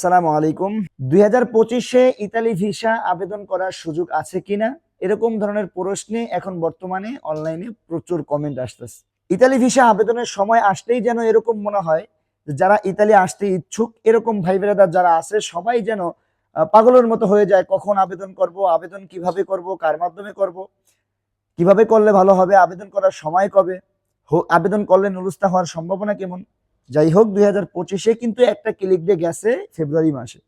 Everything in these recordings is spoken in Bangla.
আসসালামু আলাইকুম। দুই হাজার পঁচিশে ইতালি ভিসা আবেদন করার সুযোগ আছে কিনা? এরকম ধরনের প্রশ্নে এখন বর্তমানে অনলাইনে প্রচুর কমেন্ট আসতেছে। ইতালি ভিসা আবেদনের সময় আসলেই যেন এরকম মনে হয় যারা ইতালি আসতে ইচ্ছুক, এরকম ভাই বেরাদার যারা আছে, সবাই যেন পাগলের মতো হয়ে যায়। কখন আবেদন করব, আবেদন কীভাবে করব, কার মাধ্যমে করব, কীভাবে করলে ভালো হবে, আবেদন করার সময় কবে আবেদন করলে নুরুস্তা হওয়ার সম্ভাবনা কেমন? যাই হোক দুই হাজার পঁচিশে কিন্তু একটা ক্লিক ডে গেছে ফেব্রুয়ারি মাসে।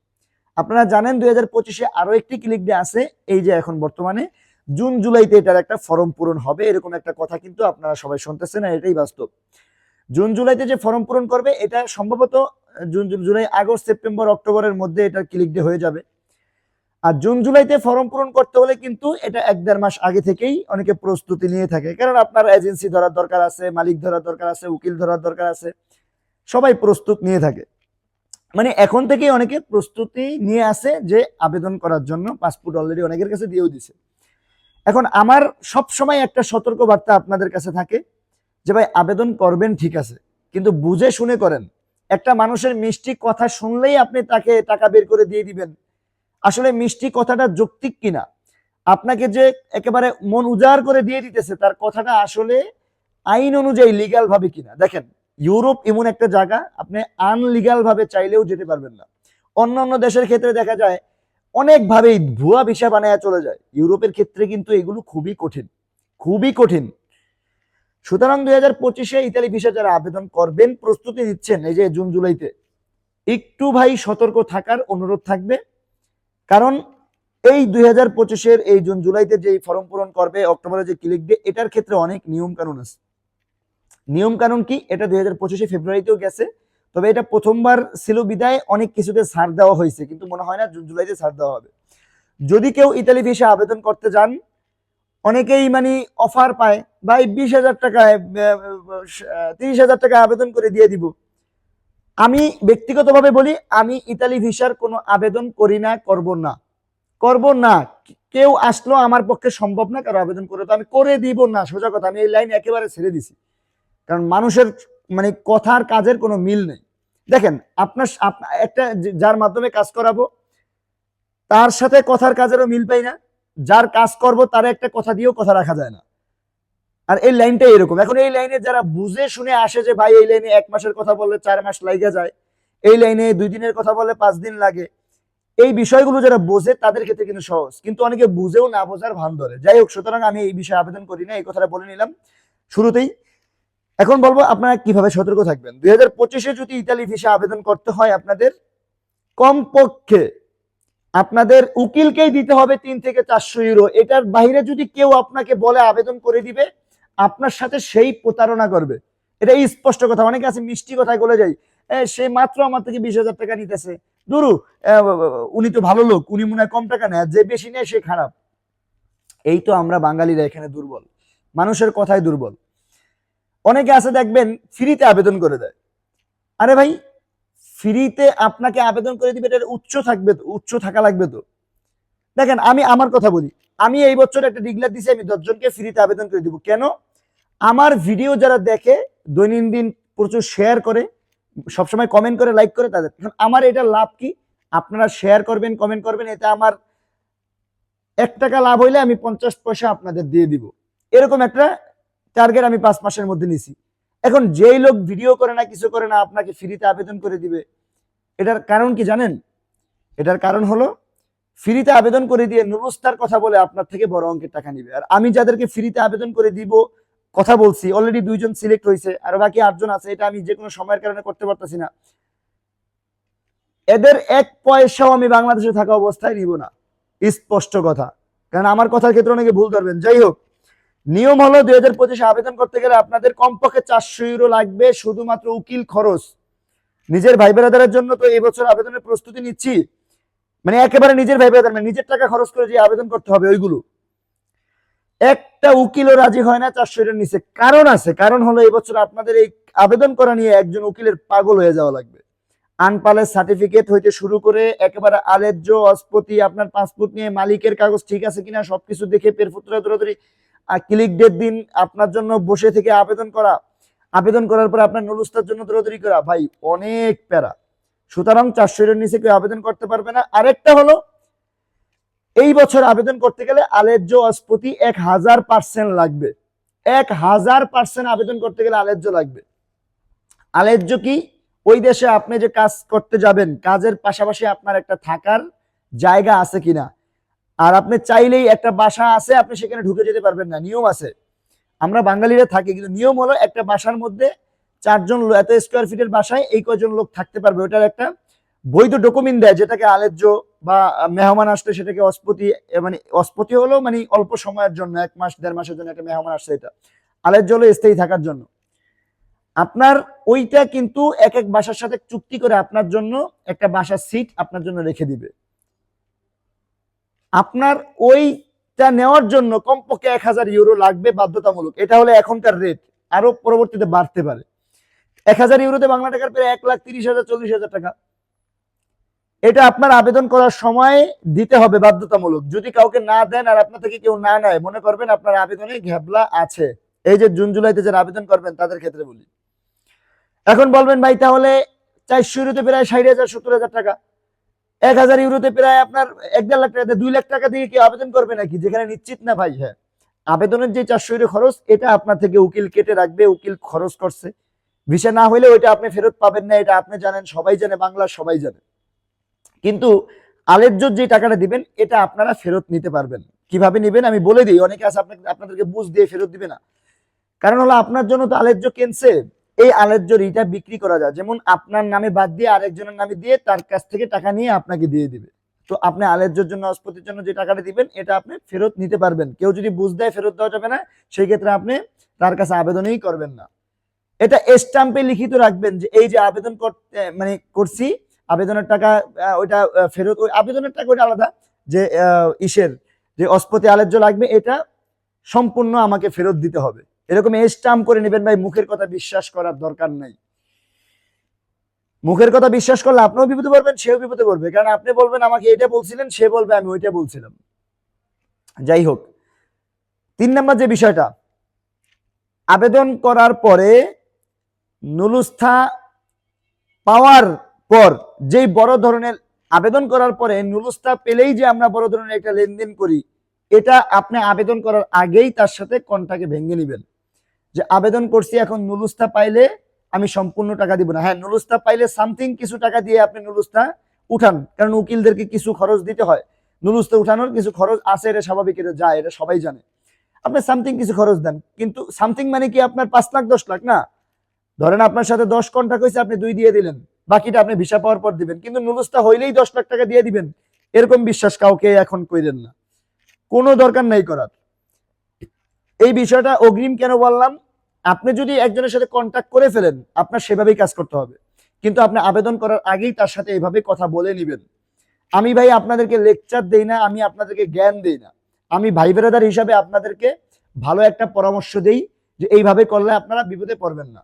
আপনারা জানেন দুই হাজার পঁচিশে আরও একটি ক্লিক ডে আছে, এই যে এখন বর্তমানে। জুন, জুলাইতে এটার একটা ফর্ম পূরণ হবে, এরকম একটা কথা কিন্তু আপনারা সবাই শুনতেছেন আর এটাই বাস্তব। জুন, জুলাইতে যে ফর্ম পূরণ করবে, এটা সম্ভবত জুন- জুলাই, আগস্ট, সেপ্টেম্বর, অক্টোবরের মধ্যে এটার ক্লিক ডে হয়ে যাবে। আর জুন, জুলাইতে ফর্ম পূরণ করতে হলে কিন্তু এটা এক দেড় মাস আগে থেকেই অনেকে প্রস্তুতি নিয়ে থাকে। কারণ আপনার এজেন্সি ধরার দরকার আছে, মালিক ধরার দরকার আছে, উকিল ধরার দরকার আছে। সবাই প্রস্তুত নিয়ে থাকে। মানে এখন থেকেই অনেকে প্রস্তুতি নিয়ে আসে যে আবেদন করার জন্য পাসপোর্ট অলরেডি অনেকের কাছে দিয়েও দিছে। এখন আমার সব সময় একটা সতর্ক বার্তা আপনাদের কাছে থাকে যে, ভাই, আবেদন করবেন ঠিক আছে, কিন্তু বুঝে শুনে করেন। একটা মানুষের মিষ্টি কথা শুনলেই আপনি তাকে টাকা বের করে দিয়ে দিবেন। আসলে মিষ্টি কথাটা যৌক্তিক কিনা? আপনাকে যে একেবারে মন উজাড় করে দিয়ে দিতেছে, তার কথাটা আসলে আইন অনুযায়ী লিগ্যাল ভাবে কিনা? দেখেন ইউরোপ এমন একটা জায়গা, আপনি আনলিগাল ভাবে চাইলেও যেতে পারবেন না। অন্য অন্য দেশের ক্ষেত্রে দেখা যায়, অনেকভাবেই ভুয়া ভিসা বানায় চলে যায়। ইউরোপের ক্ষেত্রে কিন্তু এগুলো খুবই কঠিন খুবই কঠিন। সুতরাং দুই হাজার পঁচিশে ইতালি ভিসা যারা আবেদন করবেন, প্রস্তুতি নিচ্ছেন এই যে জুন, জুলাইতে। একটু ভাই সতর্ক থাকার অনুরোধ থাকবে, কারণ এই দুই হাজার পঁচিশের এই জুন, জুলাইতে যে ফর্ম পূরণ করবে, অক্টোবরে যে ক্লিক ডে এটার ক্ষেত্রে অনেক নিয়ম কানুন আছে। নিয়ম কানুন কি? এটা দুই হাজার পঁচিশে ফেব্রুয়ারিতেও গেছে। তবে এটা প্রথমবার ছিল বিদায়, অনেক কিছুতে ছাড় দেওয়া হয়েছে, কিন্তু মনে হয় না জুন, জুলাইতে ছাড় দেওয়া হবে। যদি কেউ ইতালি ভিসা আবেদন করতে যান, অনেকেই মানে অফার পায়, ভাই বিশ হাজার টাকায় তিরিশ হাজার টাকা আবেদন করে দিয়ে দিব। আমি ব্যক্তিগতভাবে বলি, আমি ইতালি ভিসার কোনো আবেদন করি না, করব না। করব না, কেউ আসলো আমার পক্ষে সম্ভব না কারও আবেদন করে তো আমি করে দিব না, সোজা কথা, আমি এই লাইন একেবারে ছেড়ে দিছি। কারণ মানুষের মানে কথার কাজের কোনো মিল নেই। দেখেন, আপনার একটা যার মাধ্যমে কাজ করাবো, তার সাথে কথার কাজেরও মিল পাই না। যার কাজ করব, তার একটা কথা দিয়েও কথা রাখা যায় না। আর এই লাইনটাই এরকম। এখন এই লাইনে যারা বুঝে শুনে আসে যে, ভাই, এই লাইনে এক মাসের কথা বললে চার মাস লাগে যায়। এই লাইনে দুই দিনের কথা বলে পাঁচ দিন লাগে। এই বিষয়গুলো যারা বোঝে, তাদের ক্ষেত্রে কিন্তু সহজ। কিন্তু অনেকে বুঝেও না বোঝার ভান ধরে। যাই হোক, সুতরাং আমি এই বিষয়ে আবেদন করি না, এই কথাটা বলে নিলাম। শুরুতেই এখন বলব আপনারা কীভাবে সতর্ক থাকবেন। দুই হাজার পঁচিশে যদি ইতালি ভিসা আবেদন করতে হয় আপনাদের, কমপক্ষে আপনাদের উকিলকেই দিতে হবে তিন থেকে চারশো ইউরো। এটার বাইরে যদি কেউ আপনাকে বলে আবেদন করে দিবে, আপনার সাথে সেই প্রতারণা করবে। এটা স্পষ্ট কথা, অনেকে আছে মিষ্টি কথায় বলে যাই সে মাত্র আমার থেকে বিশ হাজার টাকা নিতেছে। দুরু উনি তো ভালো লোক, উনি মনে হয় কম টাকা নেয় যে বেশি নেয় সে খারাপ। এই তো আমরা বাঙালিরা এখানে দুর্বল। মানুষের কথায় দুর্বল। অনেকে আছে দেখবেন ফ্রিতে আবেদন করে দেয়। আরে ভাই ফ্রিতে আপনাকে আবেদন করে দিবে, এটার উচ্চ থাকবে তো উচ্চ থাকা লাগবে তো। দেখেন, আমি আমার কথা বলি, আমি এই বছর একটা ডিগলার দিছি, আমি দশজনকে ফ্রিতে আবেদন করে দিব। কেন? আমার ভিডিও যারা দেখে, দৈনন্দিন প্রচুর শেয়ার করে, সবসময় কমেন্ট করে লাইক করে তাদের। আমার এটা লাভ কি? আপনারা শেয়ার করবেন কমেন্ট করবেন, এতে আমার এক টাকা লাভ হইলে আমি পঞ্চাশ পয়সা আপনাদের দিয়ে দিব। এরকম একটা টার্গেট আমি পাঁচ মাসের মধ্যে নিছি। এখন যেই লোক ভিডিও করে না, কিছু করে না, আপনাকে ফ্রিতে আবেদন করে দিবে। এটার কারণ কি জানেন? এটার কারণ হলো ফ্রিতে আবেদন করে দিয়ে নুরস্তার কথা বলে আপনার থেকে বড় অঙ্কের টাকা নিবে। আর আমি যাদেরকে ফ্রিতে আবেদন করে দিব, কথা বলছি অলরেডি দুইজন সিলেক্ট হয়েছে আর বাকি আটজন আছে, এটা আমি যে কোনো সময়ের কারণে করতে পারতেছি না। এদের এক পয়সাও আমি বাংলাদেশে থাকা অবস্থায় নিব না। স্পষ্ট কথা। কারণ আমার কথার ক্ষেত্রে অনেকে ভুল ধরবেন। যাই হোক নিয়ম হলো দুই হাজার পঁচিশে আবেদন করতে গেলে আপনাদের কমপক্ষে চারশো ইউরো লাগবে, শুধুমাত্র উকিল খরচ। নিজের ভাই বেড়াদারের জন্য তো এই বছর আবেদনের প্রস্তুতি নিচ্ছি। মানে একেবারে নিজের ভাই বেড়াদার মানে নিজের টাকা খরচ করে যে আবেদন করতে হবে ওইগুলো। একটা উকিলও রাজি হয় না চারশো ইউরোর নিচে। কারণ আছে, কারণ হলো এই বছর আপনাদের এই আবেদন করা নিয়ে একজন উকিলের পাগল হয়ে যাওয়া লাগবে। আনপালের সার্টিফিকেট হইতে শুরু করে একেবারে আলেজ্য, অস্পতি, আপনার পাসপোর্ট নিয়ে মালিকের কাগজ ঠিক আছে কিনা সবকিছু দেখে পেরফুতরা দৌড়াদৌড়ি ক্লিক ডেট দিন আপনার জন্য বসে থেকে আবেদন করা। আবেদন করার পর আপনার নুরুস্তার জন্য দৌড়াদৌড়ি করা। ভাই, অনেক প্যারা। সুতরাং চারশো এর নিচে কেউ আবেদন করতে পারবে না। আরেকটা হলো, এই বছর আবেদন করতে গেলে আলেজ্য অস্পতি এক হাজার পার্সেন্ট লাগবে। এক হাজার পার্সেন্ট আবেদন করতে গেলে আলেজ্য লাগবে। আলেজ্য কি? ওই দেশে আপনি যে কাজ করতে যাবেন, কাজের পাশাপাশি আপনার একটা থাকার জায়গা আছে কিনা। আর আপনি চাইলেই একটা বাসা আছে, আপনি সেখানে ঢুকে যেতে পারবেন না, নিয়ম আছে। আমরা বাঙালিরা থাকি, কিন্তু নিয়ম হলো একটা বাসার মধ্যে চারজন এত স্কোয়ার ফিটের বাসায় এই কয়জন লোক থাকতে পারবে, ওটার একটা বৈধ ডকুমেন্ট দেয়, যেটাকে আলেজ্য বা মেহমান আসলে সেটাকে অস্পতি মানে অস্পতি হলো মানে অল্প সময়ের জন্য, এক মাস, দেড় মাসের জন্য একটা মেহমান আসছে এটা। আলেজ্য হলো স্থায়ী থাকার জন্য। আপনার ওইটা কিন্তু এক এক বাসার সাথে চুক্তি করে আপনার জন্য একটা বাসার সিট আপনার জন্য রেখে দিবে। আপনার ওইটা নেওয়ার জন্য কমপক্ষে এক হাজার ইউরো লাগবে বাধ্যতামূলক। এটা হলো এখনকার রেট আরও পরবর্তীতে বাড়তে পারে। এক হাজার ইউরোতে বাংলা টাকার প্রায় এক লাখ তিরিশ হাজার, চল্লিশ হাজার টাকা। এটা আপনার আবেদন করার সময় দিতে হবে বাধ্যতামূলক। যদি কাউকে না দেন আর আপনার থেকে কেউ না নেয়, মনে করবেন আপনার আবেদনে ঘ্যাবলা আছে। এই যে জুন জুলাইতে যারা আবেদন করবেন, তাদের ক্ষেত্রে বলি। এখন বলবেন, ভাই, তাহলে চারশো ইউরোতে প্রায় ষাট হাজার, সত্তর হাজার টাকা। এক হাজার ইউরোতে প্রায় আপনার এক দেড় লাখ টাকা দুই লাখ টাকা দিয়ে কি আবেদন করবে নাকি? যেখানে নিশ্চিত না ভাই হ্যাঁ। আবেদনের যে চারশো ইউরো খরচ, এটা আপনার থেকে উকিল কেটে রাখবে, উকিল খরচ করছে। ভিসা না হলে ওইটা আপনি ফেরত পাবেন না, এটা আপনি জানেন, সবাই জানে বাংলা সবাই জানে। কিন্তু আলেজ্য যে টাকাটা দিবেন, এটা আপনারা ফেরত নিতে পারবেন। কীভাবে নেবেন আমি বলে দিই, অনেকে আছে আপনাকে আপনাদেরকে বুঝ দিয়ে ফেরত দিবে না। কারণ হলো আপনার জন্য তো আলেজ্য কেনছে? এই আলেজ্য রিটা বিক্রি করা যায়। যেমন আপনার নামে বাদ দিয়ে আরেকজনের নামে দিয়ে তার কাছ থেকে টাকা নিয়ে আপনাকে দিয়ে দিবে। তো আপনি আলেজ্যর জন্য, অস্পতির জন্য যে টাকাটা দিবেন, এটা আপনি ফেরত নিতে পারবেন। কেউ যদি বুঝ দেয়, ফেরত দেওয়া যাবে না, সেই ক্ষেত্রে আপনি তার কাছে আবেদনই করবেন না। এটা স্টাম্পে লিখিত রাখবেন যে, এই যে আবেদন করতে মানে করছি, আবেদনের টাকা ওইটা ফেরত, ওই আবেদনের টাকা ওইটা আলাদা। যে ইসের, যে অস্পতি আলেজ্য লাগবে, এটা সম্পূর্ণ আমাকে ফেরত দিতে হবে। এরকম স্টাম্প করে নেবেন ভাই, মুখের কথা বিশ্বাস করার দরকার নাই। মুখের কথা বিশ্বাস করলে আপনিও বিপদে পড়বেন, সেও বিপদে পড়বে। কারণ আপনি বলবেন, আমাকে এটা বলছিলেন, সে বলবে, আমি ওইটা বলছিলাম। যাই হোক, তিন নম্বর যে বিষয়টা, আবেদন করার পরে নুলুস্থা পাওয়ার পর যেই বড় ধরনের আবেদন করার পরে নুলুস্থা পেলেই যে আমরা বড় ধরনের একটা লেনদেন করি, এটা আপনি আবেদন করার আগেই তার সাথে কন্টাকে ভেঙে নেবেন। যে আবেদন করছি, এখন নুলুস্থা পাইলে আমি সম্পূর্ণ টাকা দিব না। হ্যাঁ নুলুস্থা পাইলে সামথিং কিছু টাকা দিয়ে আপনি নুলুস্থা উঠান, কারণ উকিলদেরকে কিছু খরচ দিতে হয়। নুলুস্থা উঠানোর কিছু খরচ আছে, এটা স্বাভাবিক, এটা যায়, এটা সবাই জানে। আপনি সামথিং কিছু খরচ দেন, কিন্তু সামথিং মানে কি আপনার পাঁচ লাখ, দশ লাখ? না। ধরেন আপনার সাথে দশ কন্টাক্ট হয়েছে, আপনি দুই দিয়ে দিলেন, বাকিটা আপনি ভিসা পাওয়ার পর দিবেন, কিন্তু নুলুস্থা হইলেই দশ লাখ টাকা দিয়ে দিবেন। এরকম বিশ্বাস কাউকে এখন কইরেন না। কোনো দরকার নাই করার। এই বিষয়টা অগ্রিম কেন বললাম? আপনি যদি একজনের সাথে কন্ট্যাক্ট করে ফেলেন, আপনার সেভাবেই কাজ করতে হবে। কিন্তু আপনি আবেদন করার আগেই তার সাথে এইভাবে কথা বলে নেবেন। আমি ভাই আপনাদেরকে লেকচার দেই না, আমি আপনাদেরকে জ্ঞান দেই না। আমি ভাই বেরাদার হিসাবে আপনাদেরকে ভালো একটা পরামর্শ দেই যে এইভাবে করলে আপনারা বিপদে পড়বেন না।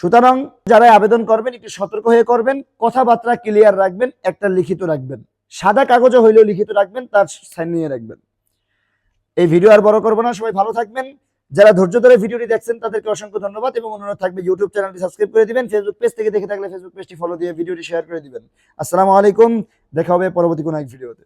সুতরাং যারা আবেদন করবেন, একটু সতর্ক হয়ে করবেন, কথাবার্তা ক্লিয়ার রাখবেন, একটা লিখিত রাখবেন। সাদা কাগজে হইলেও লিখিত রাখবেন, তার সাইন নিয়ে রাখবেন। এই ভিডিও আর বড় করব না। সবাই ভালো থাকবেন। যারা ধৈর্য ধরে ভিডিওটি দেখছেন, তাদেরকে অসংখ্য ধন্যবাদ এবং অনুরোধ থাকবে ইউটিউব চ্যানেলটি সাবস্ক্রাইব করে দিবেন ফেসবুক পেজ থেকে দেখে থাকলে ফেসবুক পেজটি ফলো দিয়ে ভিডিওটি শেয়ার করে দিবেন। আসসালামু আলাইকুম। দেখা হবে পরবর্তী কোনো এক ভিডিওতে।